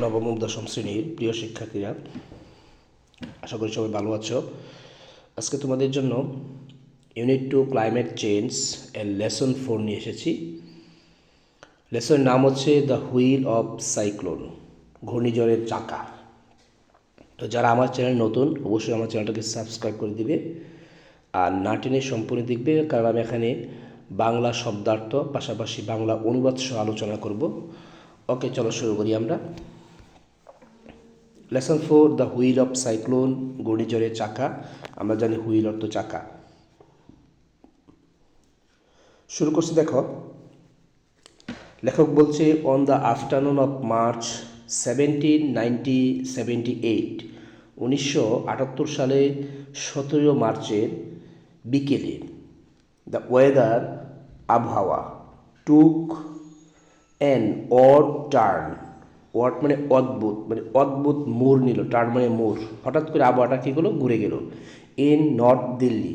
নবম দশম শ্রেণির প্রিয় শিক্ষার্থীরা, আশা করি সবাই ভালো আছো। আজকে তোমাদের জন্য ইউনিট টু ক্লাইমেট চেঞ্জ এর লেসন ফোর নিয়ে এসেছি। লেসনের নাম হচ্ছে দ্য হুইল অফ সাইক্লোন ঘূর্ণিঝড়ের চাকা। তো যারা আমার চ্যানেল নতুন, অবশ্যই আমার চ্যানেলটাকে সাবস্ক্রাইব করে দিবে। আর না টেনে সম্পূর্ণ দেখবে, কারণ আমি এখানে বাংলা শব্দার্থ, পাশাপাশি বাংলা অনুবাদ সহ আলোচনা করব। ওকে, চলো শুরু করি আমরা। Lesson four the wheel of cyclone ঘূর্ণিঝড়ের চাকা আমরা জানি হুইল অর্থ চাকা। শুরু করছি, দেখো। লেখক বলছে on the afternoon of March seventeen ninety seventy eight উনিশশো আটাত্তর সালে সতেরো মার্চের বিকেলে দ্য ওয়েদার আবহাওয়া took an odd turn word মানে অদ্ভুত মানে অদ্ভুত মোড় নিল টার্ন মানে মোড়। হঠাৎ করে আবহাওয়াটা কী হলো ঘুরে গেল। ইন নর্থ দিল্লি,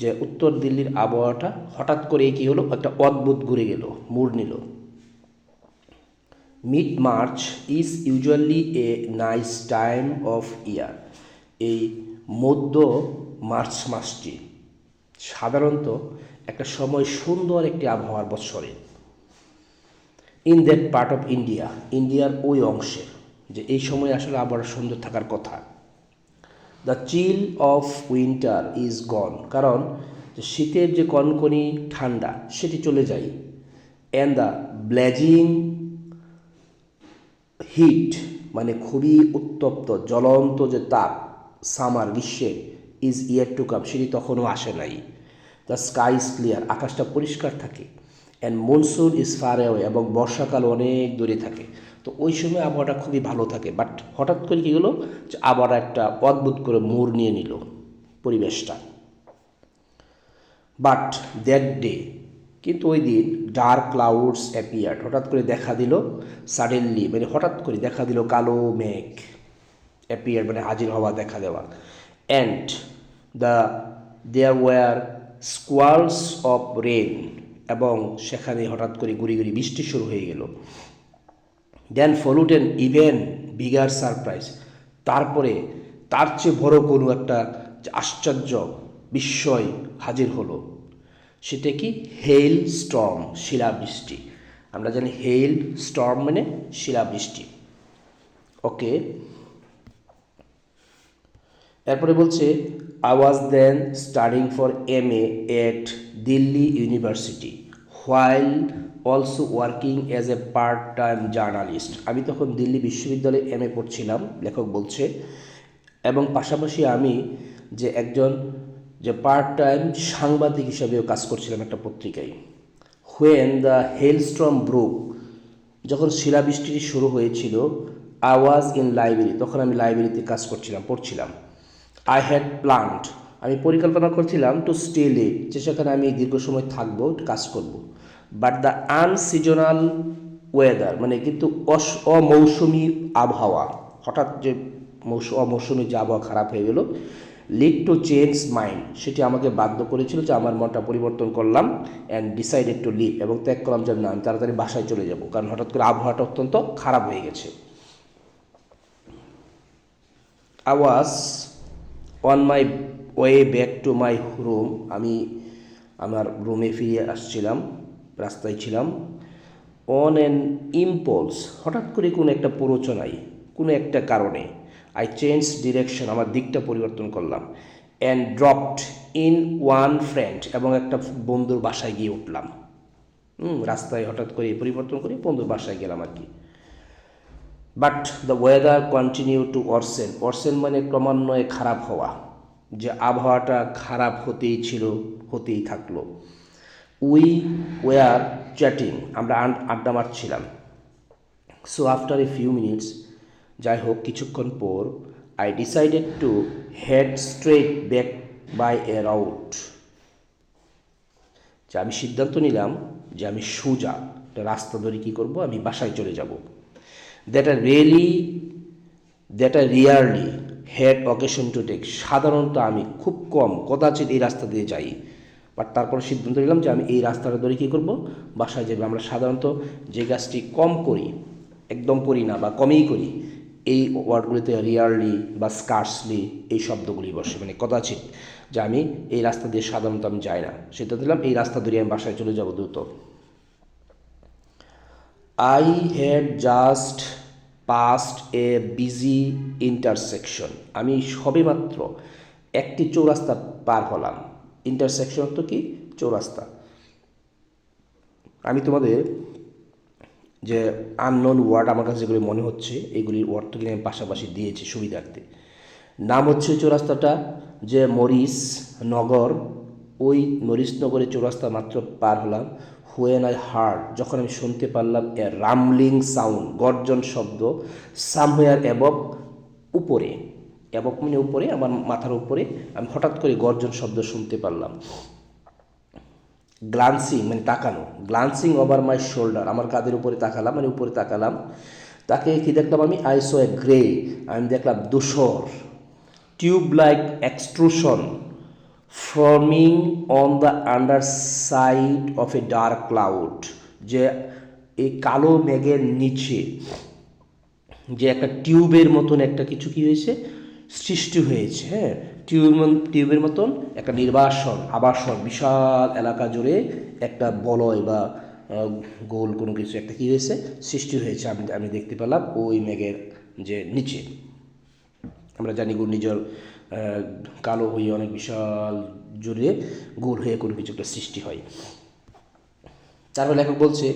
যে উত্তর দিল্লির আবহাওয়াটা হঠাৎ করে কী হলো? একটা অদ্ভুত ঘুরে গেল, মোড় নিল। Mid March is usually a nice time of year. এই মধ্য মার্চ মাসটি সাধারণত একটা সময় সুন্দর একটি আবহাওয়ার বৎসরে। In that part of India ইন্ডিয়ার ওই অংশে, যে এই সময় আসলে আবার সুন্দর থাকার কথা। The chill of winter is gone কারণ শীতের যে কনকনি ঠান্ডা, সেটি চলে যায়। অ্যান্ড দ্য ব্লেজিং হিট মানে খুবই উত্তপ্ত, জ্বলন্ত যে তাপ সামার গ্রীষ্মের ইজ ইয়ার টু কাম সেটি তখনও আসে নাই। দ্য স্কাই ইজ ক্লিয়ার আকাশটা পরিষ্কার থাকে। And monsoon is far away এবং বর্ষাকাল অনেক দূরে থাকে। তো ওই সময় আবহাওয়াটা খুবই ভালো থাকে। বাট হঠাৎ করে কী হলো? যে আবহাওয়া একটা অদ্ভুত করে মোড় নিয়ে নিল পরিবেশটা। বাট দ্যাট ডে কিন্তু ওই দিন ডার্ক ক্লাউডস অ্যাপিয়ার্ড হঠাৎ করে দেখা দিল সাডেনলি মানে হঠাৎ করে দেখা দিল কালো মেঘ অ্যাপিয়ার মানে হাজির হওয়া, দেখা দেওয়া and the there were squalls of rain এবং সেখানে হঠাৎ করে গুড়ি গুড়ি বৃষ্টি শুরু হয়ে গেল। Then followed an even bigger surprise তারপরে তার চেয়ে বড় কোনো একটা আশ্চর্য বিস্ময় হাজির হলো। সেটা কি? হেইল স্টর্ম শিলাবৃষ্টি। আমরা জানি হেইল স্টর্ম মানে শিলাবৃষ্টি। ওকে। এরপরে বলছে I was then studying for M A at Delhi university while also working as a part time journalist আমি তখন দিল্লি বিশ্ববিদ্যালয়ে এম এ পড়ছিলাম, লেখক বলছে। এবং পাশাপাশি আমি যে একজন যে পার্ট টাইম সাংবাদিক হিসাবেও কাজ করছিলাম একটা পত্রিকায়। হোয়েন দ্য হেলস্ট্রম ব্রুক যখন শিলাবৃষ্টিটি শুরু হয়েছিল আওয়াজ ইন লাইব্রেরি তখন আমি লাইব্রেরিতে কাজ করছিলাম, পড়ছিলাম। আই হ্যাড প্লান্ট আমি পরিকল্পনা করছিলাম টু স্টে লেট যে সেখানে আমি দীর্ঘ সময় থাকব কাজ করব। বাট দ্য আনসিজনাল ওয়েদার মানে কিন্তু অস, অমৌসুমি আবহাওয়া, হঠাৎ যে মৌসুম অমৌসুমি যে আবহাওয়া খারাপ হয়ে গেল লিড টু চেঞ্জ মাইন্ড সেটি আমাকে বাধ্য করেছিল যে আমার মনটা পরিবর্তন করলাম অ্যান্ড ডিসাইডেড টু লিভ এবং ত্যাগ করলাম যে না, আমি তাড়াতাড়ি বাসায় চলে যাব, কারণ হঠাৎ করে আবহাওয়াটা অত্যন্ত খারাপ হয়ে গেছে। আওয়াজ on my way back to my room আমি আমার রুমে ফিরে আসছিলাম, রাস্তায় ছিলাম অন অ্যান ইম্পলস হঠাৎ করে কোনো একটা প্ররোচনায়, কোনো একটা কারণে আই চেঞ্জ ডিরেকশন আমার দিকটা পরিবর্তন করলাম and dropped in on friend এবং একটা বন্ধুর বাসায় গিয়ে উঠলাম। হুম, রাস্তায় হঠাৎ করে পরিবর্তন করে বন্ধুর বাসায় গেলাম আর কি। But the weather continue to worsen worsen মানে ক্রমান্বয়ে খারাপ হওয়া। যে আবহাওয়াটা খারাপ হতেই ছিল, হতেই থাকল। উই ওয়ার চ্যাটিং আমরা আড্ডা মারছিলাম। So after a few minutes যাই হোক, কিছুক্ষণ পর I decided to head straight back by a route যে আমি সিদ্ধান্ত নিলাম যে আমি সোজা রাস্তা ধরে কী করব, আমি বাসায় চলে যাব। That are really that are rarely had occasion to take. সাধারণত আমি খুব কম, কদাচিৎ এই রাস্তা দিয়ে যাই। বাট তারপর সিদ্ধান্ত নিলাম যে আমি এই রাস্তাটা ধরে কী করব? বাসায় যাব আমরা সাধারণত যে কাজটি কম করি, একদম পড়ি না বা কমেই করি, এই ওয়ার্ডগুলিতে রিয়ারলি বা স্কার্সলি এই শব্দগুলি বসে। মানে কদাচিৎ যে আমি এই রাস্তা দিয়ে সাধারণত আমি যাই না। সিদ্ধান্ত দিলাম এই রাস্তা ধরে আমি বাসায় চলে যাব দ্রুত। I had just passed a busy intersection আমি সবেমাত্র একটি চৌরাস্তা পার হলাম। ইন্টারসেকশন তো কি? চৌরাস্তা। আমি তোমাদের যে আননোন ওয়ার্ড আমার কাছে যেগুলি মনে হচ্ছে, এগুলির অর্থগুলি আমি পাশাপাশি দিয়েছি সুবিধার্থে। নাম হচ্ছে চৌরাস্তাটা যে মরিস নগর, ওই মরিস নগরে চৌরাস্তা মাত্র পার হলাম। হুয়েন আই হার্ড যখন আমি শুনতে পারলাম এ রামলিং সাউন্ড, গর্জন শব্দ, সামহেয়ার অ্যাবভ উপরে, অ্যাবভ মানে উপরে, আমার মাথার উপরে, আমি হঠাৎ করে গর্জন শব্দ শুনতে পারলাম। গ্লান্সিং মানে তাকানো, গ্লান্সিং ওভার মাই শোল্ডার, আমার কাদের উপরে তাকালাম মানে উপরে তাকালাম। তাকে কি দেখলাম আমি? আইসো এ গ্রে, আমি দেখলাম ধূসর tube like extrusion. Forming on the underside of a dark cloud যে এই কালো মেঘের নিচে, যে একটা টিউবের মতন একটা কিছু কি হয়েছে? সৃষ্টি হয়েছে হ্যাঁ? টিউব টিউবের মতন একটা নির্বাসন, আবাসন, বিশাল এলাকা জুড়ে একটা বলয় বা গোল কোনো কিছু একটা কি হয়েছে? সৃষ্টি হয়েছে, আমি আমি দেখতে পেলাম ওই মেঘের যে নিচে। আমরা জানি ঘূর্ণিঝড় কালো হয়ে অনেক বিশাল জুড়ে গোল হয়ে কোনো কিছু একটা সৃষ্টি হয়। তারপর লেখক বলছে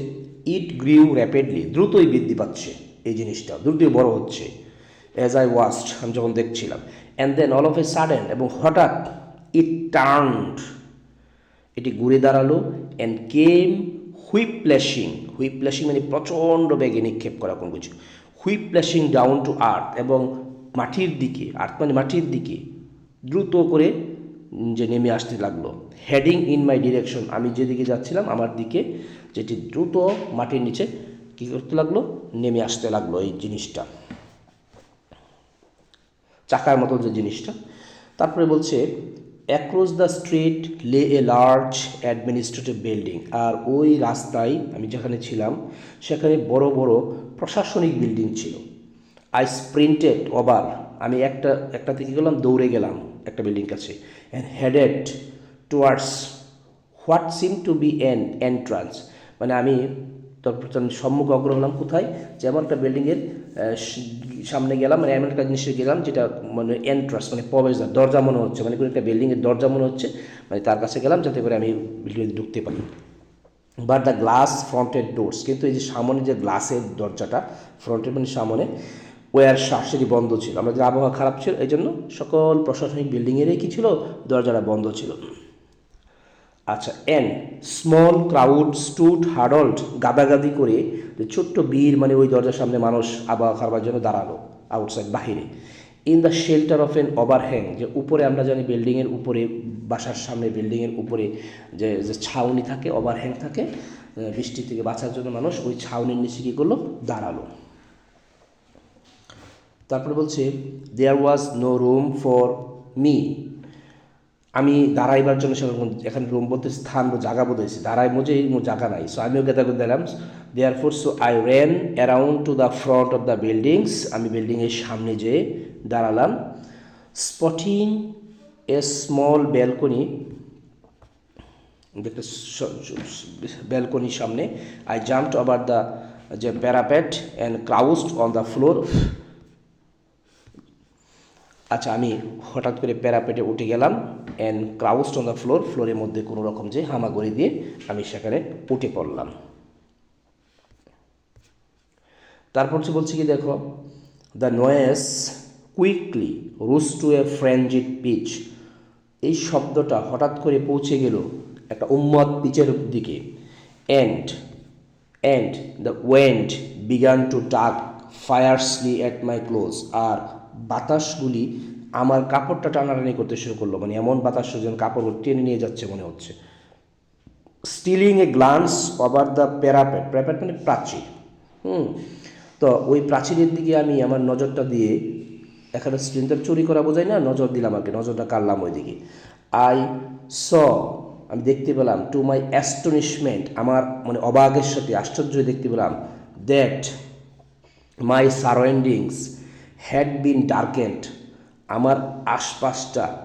ইট গ্রিউ র্যাপিডলি দ্রুতই বৃদ্ধি পাচ্ছে এই জিনিসটা, দ্রুতই বড় হচ্ছে। অ্যাজ আই ওয়াস্ট আমি যখন দেখছিলাম and then all of a sudden এবং হঠাৎ ইট টার্নড এটি ঘুরে দাঁড়াল and came whip plashing whip plashing মানে প্রচণ্ড বেগে নিক্ষেপ করা কোনো কিছু। Whip plashing down to earth এবং মাটির দিকে মানে মাটির দিকে দ্রুত করে যে নেমে আসতে লাগল। হেডিং ইন মাই ডিরেকশন আমি যেদিকে যাচ্ছিলাম, আমার দিকে যেটি দ্রুত মাটির নিচে কী করতে লাগল? নেমে আসতে লাগল এই জিনিসটা। চাকার মতো যে জিনিসটা। তারপরে বলছে across the street lay a large administrative building আর ওই রাস্তায়, আমি যেখানে ছিলাম, সেখানে বড় বড় প্রশাসনিক বিল্ডিং ছিল। আই স্প্রিন্টেড ওভার আমি একটা একটা থেকে গেলাম, দৌড়ে গেলাম একটা বিল্ডিং কাছে and headed towards what seem to be an entrance মানে আমি তারপর আমি সম্মুখ অগ্র হলাম কোথায়? যেমন একটা বিল্ডিংয়ের সামনে গেলাম মানে এমন একটা জিনিসে গেলাম যেটা মানে এন্ট্রান্স মানে প্রবেশদ্বার দরজা মনে হচ্ছে মানে কোনো একটা বিল্ডিংয়ের দরজা মনে হচ্ছে মানে তার কাছে গেলাম যাতে করে আমি বিল্ডিংয়ে ঢুকতে পারি। But the glass fronted doors কিন্তু এই যে সামনে যে গ্লাসের দরজাটা ফ্রন্টের মানে সামনে ওয়ার শার্সেরই বন্ধ ছিল। আমাদের আবহাওয়া খারাপ ছিল এই জন্য সকল প্রশাসনিক বিল্ডিংয়েরই কি ছিল? দরজাটা বন্ধ ছিল। আচ্ছা an small crowd stood huddled গাদাগাদি করে যে ছোট্ট বীর মানে ওই দরজার সামনে মানুষ আবহাওয়া খাবার জন্য দাঁড়াল আউটসাইড বাহিরে। In the shelter of an overhang যে উপরে আমরা জানি বিল্ডিংয়ের উপরে, বাসার সামনে বিল্ডিংয়ের উপরে যে যে ছাউনি থাকে ওভারহ্যাং থাকে বৃষ্টি থেকে বাঁচার জন্য মানুষ ওই ছাউনির নিচে কী করল? দাঁড়াল। তারপরে বলছে there was no room for me আমি দাঁড়াইবার জন্য সেরকম এখানে রুম বলতে স্থান বা জায়গা হয়েছে দাঁড়াই মজে কোনো জায়গা নাই। সো আমিও গেদা করে দিলাম therefore so I ran around to the front of the buildings আমি বিল্ডিংয়ের সামনে যেয়ে দাঁড়ালাম। স্পটিং এ স্মল ব্যালকনি একটা ব্যালকনির সামনে। আই জাম্পড ওভার দ্য যে parapet and crouched on the floor আচ্ছা আমি হঠাৎ করে প্যারাপেটে উঠে গেলাম and crouched on the floor ফ্লোরের মধ্যে কোনো রকম যে হামাগুড়ি দিয়ে আমি সেখানে উঠে পড়লাম। তারপর হচ্ছে বলছি কি, দেখো the noise quickly rose to a frenzied pitch এই শব্দটা হঠাৎ করে পৌঁছে গেল একটা উম্মত পিচের দিকে। And and the wind began to tug fiercely at my close আর বাতাসগুলি আমার কাপড়টা টানাটানি করতে শুরু করল। মানে এমন বাতাস যেন কাপড় টেনে নিয়ে যাচ্ছে মনে হচ্ছে। Stealing a glance over the parapet parapet মানে প্রাচীর। হুম, তো ওই প্রাচীরের দিকে আমি আমার নজরটা দিয়ে এখানে স্ক্রিনটা চুরি করা বোঝায় না? নজর দিলাম কি নজরটা কাড়লাম ওই দিকে আই স আমি দেখতে পেলাম টু মাই অ্যাস্টনিশমেন্ট আমার মানে অবাগের সাথে আশ্চর্য দেখতে পেলাম that my surroundings had been darkened আমার আশপাশটা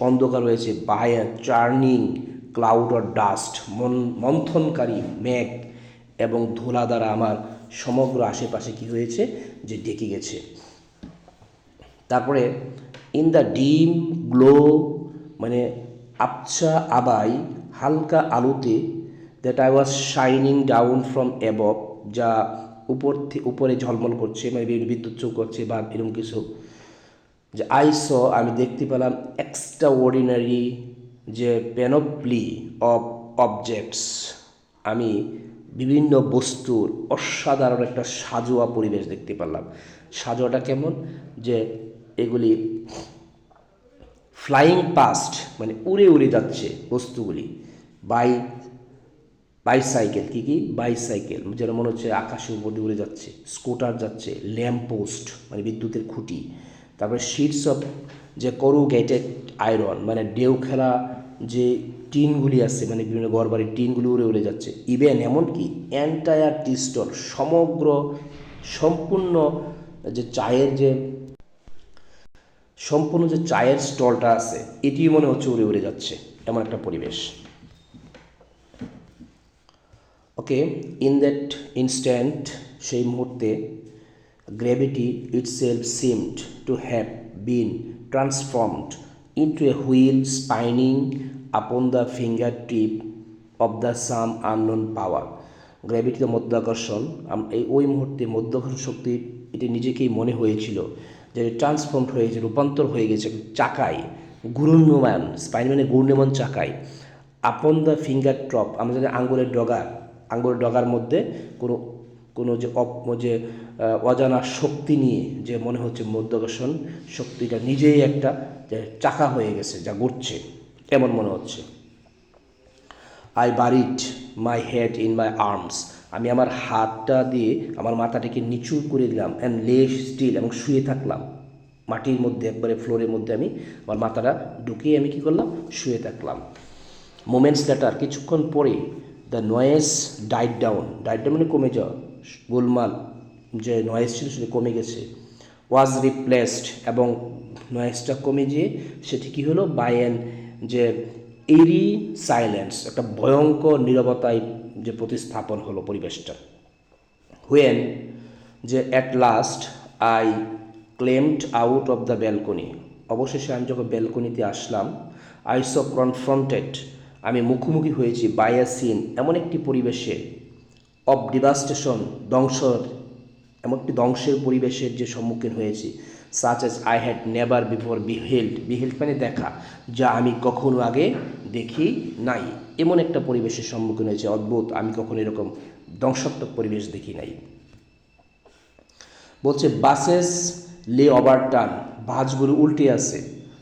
অন্ধকার হয়েছে by churning cloud or dust মন, মন্থনকারী মেঘ এবং ধুলা দ্বারা আমার সমগ্র আশেপাশে কি হয়েছে? যে ডেকে গেছে। তারপরে ইন দ্য ডিম গ্লো মানে আবছা আবাই, হালকা আলোতে that I was shining down from above যা উপর উপরে ঝলমল করছে মানে বিভিন্ন বিদ্যুৎ চোখ করছে বা এরকম কিছু। যে আই স আমি দেখতে পেলাম এক্সট্রা অর্ডিনারি যে প্যানোপ্লি অফ অবজেক্টস আমি বিভিন্ন বস্তুর অসাধারণ একটা সাজোয়া পরিবেশ দেখতে পেলাম। সাজোয়াটা কেমন? যে এগুলি ফ্লাইং পাস্ট মানে উড়ে উড়ে যাচ্ছে বস্তুগুলি বাই বাইসাইকেল, কী কী? বাইসাইকেল। যেন মনে হচ্ছে আকাশের উপর দিয়ে উড়ে যাচ্ছে। স্কুটার যাচ্ছে, ল্যাম্প পোস্ট মানে বিদ্যুতের খুঁটি। তারপরে শিটস অফ যে করু গেটেড আয়রন মানে ডেউ খেলা যে টিনগুলি আছে মানে বিভিন্ন ঘরবাড়ির টিনগুলি উড়ে উড়ে যাচ্ছে। ইভেন এমনকি অ্যান্টায়ার টি স্টল সমগ্র, সম্পূর্ণ যে চায়ের যে, সম্পূর্ণ যে চায়ের স্টলটা আছে এটিও মনে হচ্ছে উড়ে উড়ে যাচ্ছে। এমন একটা পরিবেশ। ওকে ইন দ্যাট ইনস্ট্যান্ট সেই মুহূর্তে gravity itself seemed to have been transformed into a wheel spinning upon the fingertip of the some unknown power gravity তো মধ্যাকর্ষণ এই, ওই মুহূর্তে মধ্যাকর্ষণ শক্তি, এটি নিজেকেই মনে হয়েছিল যে ট্রান্সফর্মড হয়েছে রূপান্তর হয়ে গেছে চাকায় ঘূর্ণমান মানে ঘূর্ণমান চাকায় আপন দ্য ফিঙ্গার ট্রপ আমরা জানি আঙ্গুলের ডগার আঙ্গুলের ডগার মধ্যে কোনো কোনো যে অপ যে অজানা শক্তি নিয়ে যে মনে হচ্ছে মধ্যাকর্ষণ শক্তিটা নিজেই একটা যে চাকা হয়ে গেছে, যা ঘুরছে, এমন মনে হচ্ছে। I buried my head in my arms আমি আমার হাতটা দিয়ে আমার মাথাটাকে নিচু করে দিলাম অ্যান্ড লে স্টিল এবং শুয়ে থাকলাম। মাটির মধ্যে, একবারে ফ্লোরের মধ্যে আমি আমার মাথাটা ঢুকিয়ে আমি কী করলাম? শুয়ে থাকলাম। মোমেন্টস লেটার কিছুক্ষণ পরে the noise died down died down মানে কমে যাওয়া। গোলমাল যে নয়েস ছিল সেটা কমে গেছে। ওয়াজ রিপ্লেসড এবং নয়েসটা কমে গিয়ে সেটি কী হলো? বাই অ্যান যে এরি সাইলেন্স একটা ভয়ঙ্কর নীরবতায় যে প্রতিস্থাপন হলো পরিবেশটা। হুয়েন যে at last I climbed out of the balcony অবশেষে আমি যখন ব্যালকনিতে আসলাম আই স কনফ্রন্টেড আমি মুখোমুখি হয়েছি বাই আ সিন এমন একটি পরিবেশে অফ ডিভাস্টেশন ধ্বংস এমন একটি ধ্বংসের পরিবেশের যে সম্মুখীন হয়েছি such as I had never before beheld beheld মানে দেখা, যা আমি কখনো আগে দেখি নাই। এমন একটা পরিবেশের সম্মুখীন হয়েছে, অদ্ভুত, আমি কখনো এরকম ধ্বংসাত্মক পরিবেশ দেখি নাই। বলছে বাসেস লে ওভারটার্ন বাসগুলো উল্টে আছে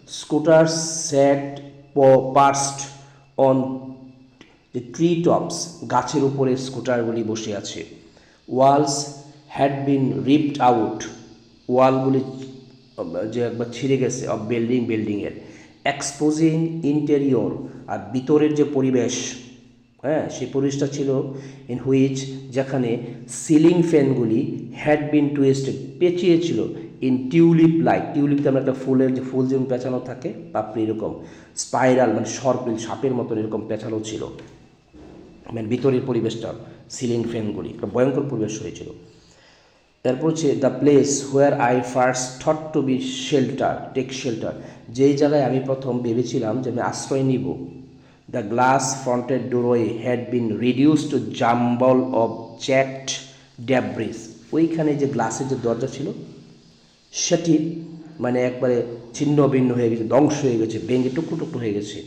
স্কুটার স্যাট পার্সড অন যে ট্রি টপস গাছের উপরে স্কুটারগুলি বসে আছে। Walls had been ripped out ওয়ালগুলি, যে একবার ছিঁড়ে গেছে অফ বিল্ডিং বিল্ডিংয়ের এক্সপোজিং ইন্টেরিয়র আর ভিতরের যে পরিবেশ হ্যাঁ সেই পরিবেশটা ছিল ইন হুইচ যেখানে সিলিং ফ্যানগুলি হ্যাড বিন টুয়েস্টেড পেঁচিয়ে ছিল। ইন টিউলিপ লাইক টিউলিপতে আমরা একটা ফুলের যে ফুল যেমন পেঁচানো থাকে, পাপড়ি এরকম স্পাইরাল মানে সর্পিল সাপের মতন এরকম পেঁচানো ছিল। মানে ভিতরের পরিবেশটা সিলিং ফ্যানগুলি একটা ভয়ঙ্কর পরিবেশ হয়েছিল। তারপর হচ্ছে the place where I first thought to be shelter take shelter যেই জায়গায় আমি প্রথম ভেবেছিলাম যে আমি আশ্রয় নিব। The glass fronted doorway had been reduce to jumble of chat debris ওইখানে যে গ্লাসের যে দরজা ছিল সেটি মানে একবারে ছিন্ন ভিন্ন হয়ে গেছে, ধ্বংস হয়ে গেছে, ভেঙে টুকরো টুকরো হয়ে গেছে।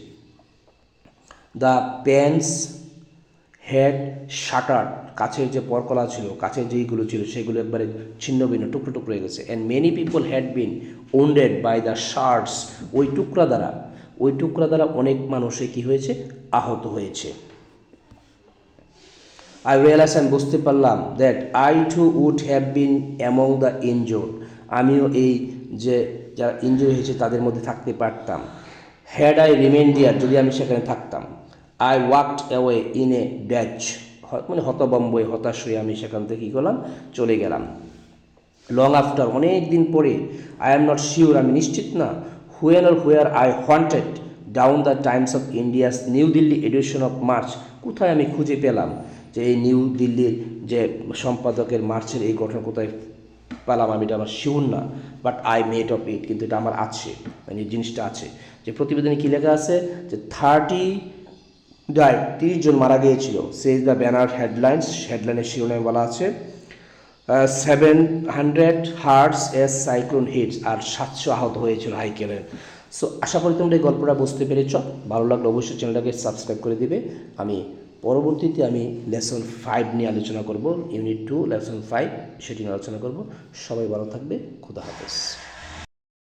দ্য প্যান্স হেড শাটার কাছের যে পরকলা ছিল, কাছের যেইগুলো ছিল, সেগুলো একবারে ছিন্ন ভিন্ন, টুকরো টুকরো হয়ে গেছে। And many people had been wounded by the shards ওই টুকরা দ্বারা, ওই টুকরা দ্বারা অনেক মানুষে কি হয়েছে? আহত হয়েছে। আই রিয়েলাইজ আমি বুঝতে পারলাম that I too would have been among the injured আমিও এই যে যারা ইনজুরি হয়েছে তাদের মধ্যে থাকতে পারতাম। হ্যাড আই রিমেন ডিয়ার যদি আমি সেখানে থাকতাম I walked away in a daze মানে হতবম্বই হতাশ হয়ে আমি সেখান থেকে কী করলাম? চলে গেলাম। লং আফটার অনেক দিন পরে আই এম নট শিওর আমি নিশ্চিত না when or where I wandered down the Times of India's New Delhi edition of March কোথায় আমি খুঁজে পেলাম যে এই নিউ দিল্লির যে সম্পাদকের মার্চের এই ঘটনা কোথায় পেলাম আমি, এটা আমার শিওর না but I made of it কিন্তু এটা আমার আছে মানে জিনিসটা আছে। যে প্রতিবেদনে কী লেখা আছে? যে থার্টি ডাই তিরিশ জন মারা গিয়েছিল। সেজ দ্য ব্যানার হেডলাইন্স হেডলাইনের শিরোনামে বলা আছে seven hundred hurts as cyclone hits আর সাতশো আহত হয়েছিল হাইকেলের সো আশা করি তোমরা এই গল্পটা বুঝতে পেরেছ। ভালো লাগলে অবশ্যই চ্যানেলটাকে সাবস্ক্রাইব করে দিবে। আমি পরবর্তীতে আমি লেসন ফাইভ নিয়ে আলোচনা করব, ইউনিট টু, লেসন ফাইভ, সেটি নিয়ে আলোচনা করব। সবাই ভালো থাকবে, খুদা হাফেজ।